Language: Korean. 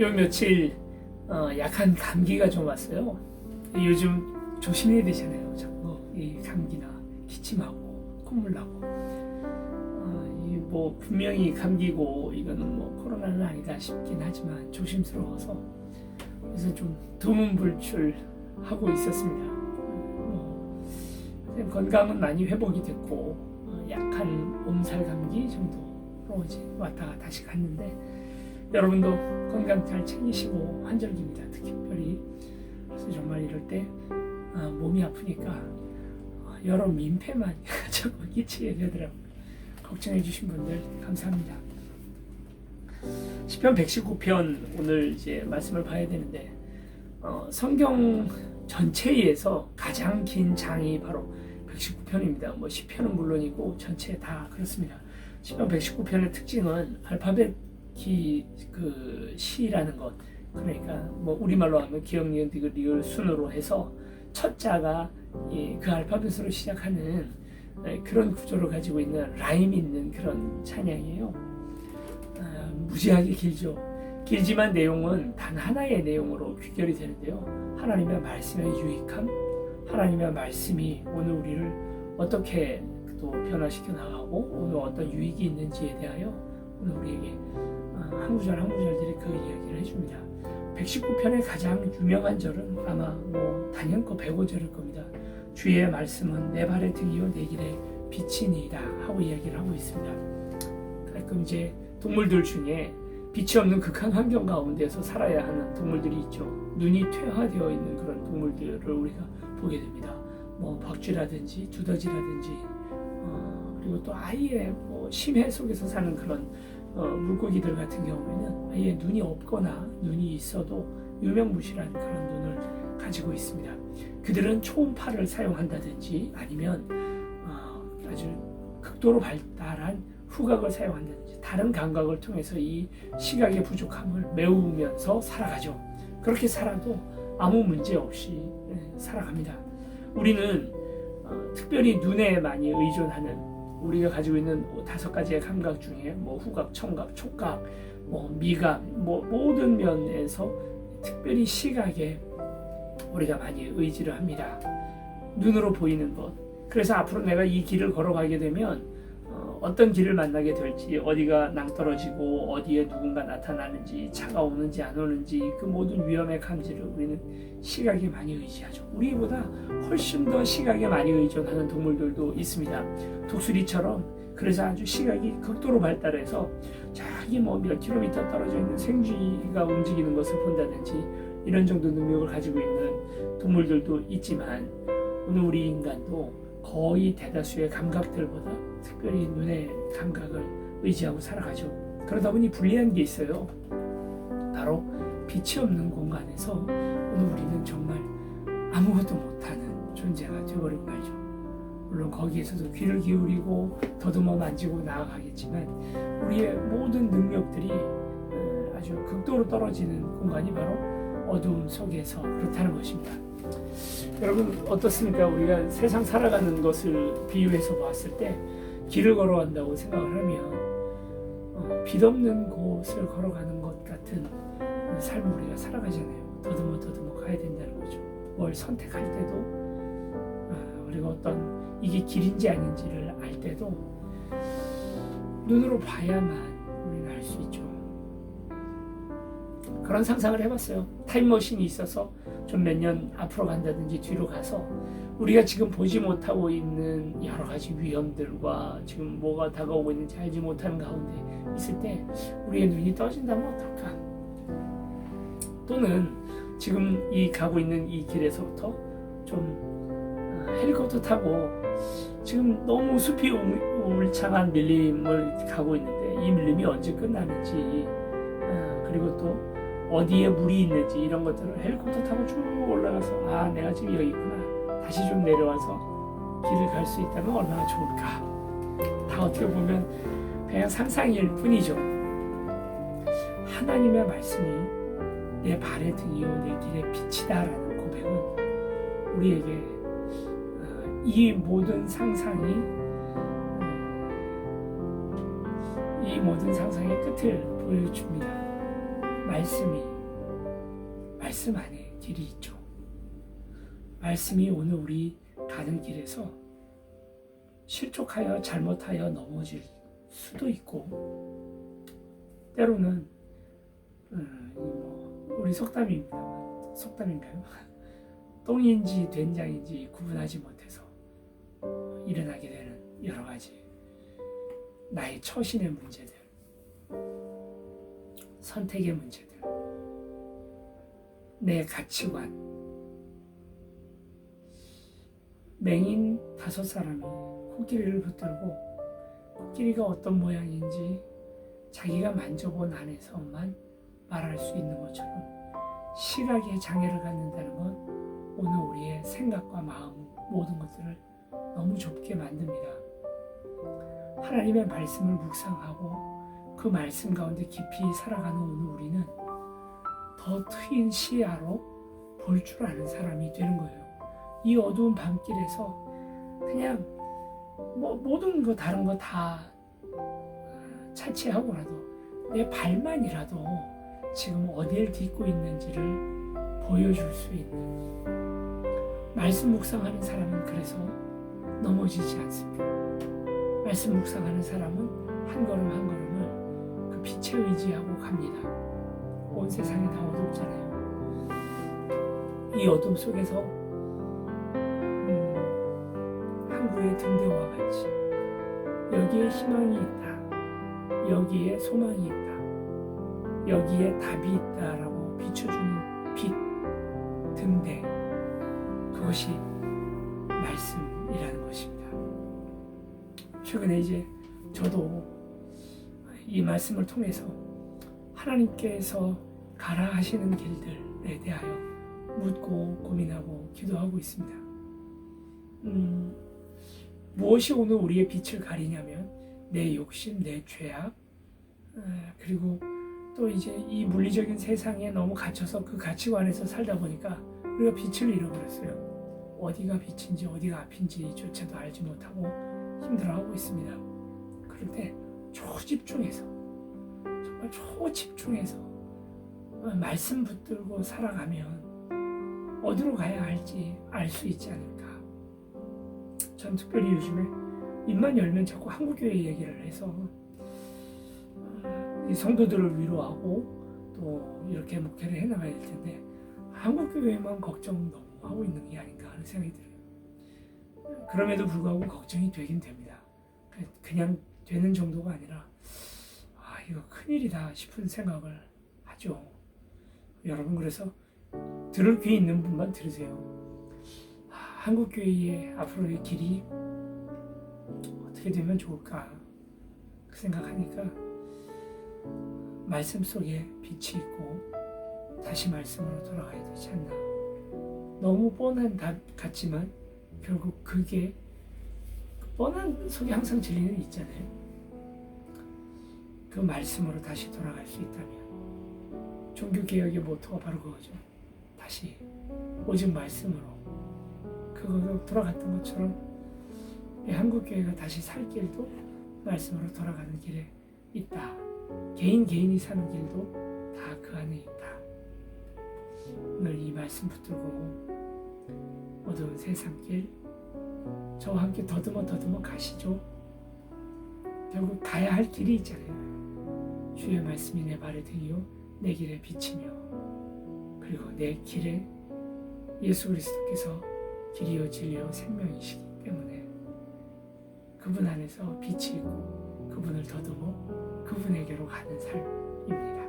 요 며칠 어, 약한 감기가 좀 왔어요. 요즘 조심해야 되잖아요. 자꾸 이 감기나 기침하고 콧물 나고. 어, 이뭐 분명히 감기고 이거는 뭐 코로나는 아니다 싶긴 하지만 조심스러워서 그래서 좀 두문불출 하고 있었습니다. 뭐, 건강은 많이 회복이 됐고 어, 약한 몸살 감기 정도로 이제 왔다가 다시 갔는데 여러분도 건강 잘 챙기시고 환절기입니다. 특별히 그래서 정말 이럴 때 아, 몸이 아프니까 어, 여러 민폐만 자꾸 끼치게 되더라고요. 걱정해 주신 분들 감사합니다. 시편 119편 오늘 이제 말씀을 봐야 되는데 어, 성경 전체에서 가장 긴 장이 바로 119편입니다. 뭐 시편은 물론이고 전체 다 그렇습니다. 시편 119편의 특징은 알파벳 기 그 시라는 것 그러니까 뭐 우리말로 하면 기억 니은 디귿 리을 순으로 해서 첫 자가 이, 그 알파벳으로 시작하는 에, 그런 구조를 가지고 있는 라임 있는 그런 찬양이에요. 아, 무지하게 길죠. 길지만 내용은 단 하나의 내용으로 귀결이 되는데요. 하나님의 말씀의 유익함, 하나님의 말씀이 오늘 우리를 어떻게 또 변화시켜 나가고 오늘 어떤 유익이 있는지에 대하여 우리에게 어, 한 구절 한 구절들이 그 이야기를 해줍니다. 119편의 가장 유명한 절은 아마 뭐 단연코 105절일 겁니다. 주의 말씀은 내 발의 등이요 내 길의 빛이니이다 하고 이야기를 하고 있습니다. 가끔 이제 동물들 중에 빛이 없는 극한 환경 가운데서 살아야 하는 동물들이 있죠. 눈이 퇴화되어 있는 그런 동물들을 우리가 보게 됩니다. 뭐 박쥐라든지 두더지라든지 어, 그리고 또 아예 뭐 심해 속에서 사는 그런 어, 물고기들 같은 경우에는 아예 눈이 없거나 눈이 있어도 유명무실한 그런 눈을 가지고 있습니다. 그들은 초음파를 사용한다든지 아니면 어, 아주 극도로 발달한 후각을 사용한다든지 다른 감각을 통해서 이 시각의 부족함을 메우면서 살아가죠. 그렇게 살아도 아무 문제 없이 예, 살아갑니다. 우리는 어, 특별히 눈에 많이 의존하는 우리가 가지고 있는 다섯 가지의 감각 중에 뭐 후각, 청각, 촉각, 뭐 미각, 뭐 모든 면에서 특별히 시각에 우리가 많이 의지를 합니다. 눈으로 보이는 것. 그래서 앞으로 내가 이 길을 걸어가게 되면 어, 어떤 길을 만나게 될지, 어디가 낭떠러지고 어디에 누군가 나타나는지, 차가 오는지 안 오는지 그 모든 위험의 감지를 우리는 시각에 많이 의지하죠. 우리보다 훨씬 더 시각에 많이 의존하는 동물들도 있습니다. 독수리처럼 그래서 아주 시각이 극도로 발달해서 저기 뭐 몇 킬로미터 떨어져 있는 생쥐가 움직이는 것을 본다든지 이런 정도 능력을 가지고 있는 동물들도 있지만 오늘 우리 인간도 거의 대다수의 감각들보다 특별히 눈의 감각을 의지하고 살아가죠. 그러다 보니 불리한 게 있어요. 바로 빛이 없는 공간에서 오늘 우리는 정말 아무것도 못하는 존재가 되어버리고 말죠. 물론 거기에서도 귀를 기울이고 더듬어 만지고 나아가겠지만 우리의 모든 능력들이 어, 아주 극도로 떨어지는 공간이 바로 어두움 속에서 그렇다는 것입니다. 여러분 어떻습니까? 우리가 세상 살아가는 것을 비유해서 봤을 때 길을 걸어간다고 생각을 하면 어, 빛 없는 곳을 걸어가는 것 같은 삶을 우리가 살아가잖아요. 더듬어 더듬어 가야 된다는 거죠. 뭘 선택할 때도 어, 그리고 어떤 이게 길인지 아닌지를 알 때도 눈으로 봐야만 우리는 알 수 있죠. 그런 상상을 해봤어요. 타임머신이 있어서 좀 몇 년 앞으로 간다든지 뒤로 가서 우리가 지금 보지 못하고 있는 여러 가지 위험들과 지금 뭐가 다가오고 있는지 알지 못하는 가운데 있을 때 우리의 눈이 떠진다면 어떨까? 또는 지금 이 가고 있는 이 길에서부터 좀 어, 헬리콥터 타고 지금 너무 숲이 울- 울창한 밀림을 가고 있는데 이 밀림이 언제 끝나는지 어, 그리고 또 어디에 물이 있는지 이런 것들을 헬리콥터 타고 쭉 올라가서 아 내가 지금 여기 있구나. 다시 좀 내려와서 길을 갈 수 있다면 얼마나 좋을까. 다 어떻게 보면 그냥 상상일 뿐이죠. 하나님의 말씀이 내 발의 등이요 내 길의 빛이다라는 고백은 우리에게 어, 이 모든 상상이 음, 이 모든 상상의 끝을 보여줍니다. 말씀이 말씀 안에 길이 있죠. 말씀이 오늘 우리 가는 길에서 실족하여 잘못하여 넘어질 수도 있고 때로는 음, 뭐 우리 속담입니다만 속담인가요? 똥인지 된장인지 구분하지 못해서 일어나게 되는 여러 가지 나의 처신의 문제들, 선택의 문제들, 내 가치관, 맹인 다섯 사람이 코끼리를 붙들고 코끼리가 어떤 모양인지 자기가 만져본 안에서만 말할 수 있는 것처럼 시각에 장애를 갖는다는 건 오늘 우리의 생각과 마음 모든 것들을 너무 좁게 만듭니다. 하나님의 말씀을 묵상하고 그 말씀 가운데 깊이 살아가는 오늘 우리는 더 트인 시야로 볼 줄 아는 사람이 되는 거예요. 이 어두운 밤길에서 그냥 뭐 모든 거 다른 거 다 차치하고라도 내 발만이라도 지금 어디를 딛고 있는지를 보여줄 수 있는 말씀 묵상하는 사람은 그래서 넘어지지 않습니다. 말씀 묵상하는 사람은 한 걸음 한 빛에 의지하고 갑니다. 온 세상이 다 어둡잖아요. 이 어둠 속에서 음, 항구의 등대와 같이 여기에 희망이 있다. 여기에 소망이 있다. 여기에 답이 있다라고 비춰주는 빛, 등대. 그것이 말씀이라는 것입니다. 최근에 이제 저도 이 말씀을 통해서 하나님께서 가라 하시는 길들에 대하여 묻고 고민하고 기도하고 있습니다. 음, 무엇이 오늘 우리의 빛을 가리냐면 내 욕심, 내 죄악, 에, 그리고 또 이제 이 물리적인 세상에 너무 갇혀서 그 가치관에서 살다 보니까 우리가 빛을 잃어버렸어요. 어디가 빛인지 어디가 앞인지조차도 알지 못하고 힘들어하고 있습니다. 그럴 때 초집중해서 정말 초집중해서 어, 말씀 붙들고 살아가면 어디로 가야 할지 알 수 있지 않을까. 전 특별히 요즘에 입만 열면 자꾸 한국 교회 얘기를 해서 어, 이 성도들을 위로하고 또 이렇게 목회를 해나가야 될 텐데 한국 교회만 걱정 너무 하고 있는 게 아닌가 하는 생각이 들어요. 그럼에도 불구하고 걱정이 되긴 됩니다. 그냥 되는 정도가 아니라 아 이거 큰일이다 싶은 생각을 하죠. 여러분 그래서 들을 귀 있는 분만 들으세요. 아, 한국 교회의 앞으로의 길이 어떻게 되면 좋을까 그 생각하니까 말씀 속에 빛이 있고 다시 말씀으로 돌아가야 되지 않나. 너무 뻔한 답 같지만 결국 그게 뻔한 속에 항상 진리는 있잖아요. 그 말씀으로 다시 돌아갈 수 있다면 종교 개혁의 모토가 바로 그거죠. 다시 오직 말씀으로 그거로 돌아갔던 것처럼 이 한국 교회가 다시 살 길도 말씀으로 돌아가는 길에 있다. 개인 개인이 사는 길도 다 그 안에 있다. 오늘 이 말씀 붙들고 어두운 세상길 저와 함께 더듬어 더듬어 가시죠. 결국 가야 할 길이 있잖아요. 주의 말씀이 내 발의 등이요 내 길에 비치며 그리고 내 길에 예수 그리스도께서 길이요 진리요 생명이시기 때문에 그분 안에서 빛이 있고 그분을 더듬어 그분에게로 가는 삶입니다.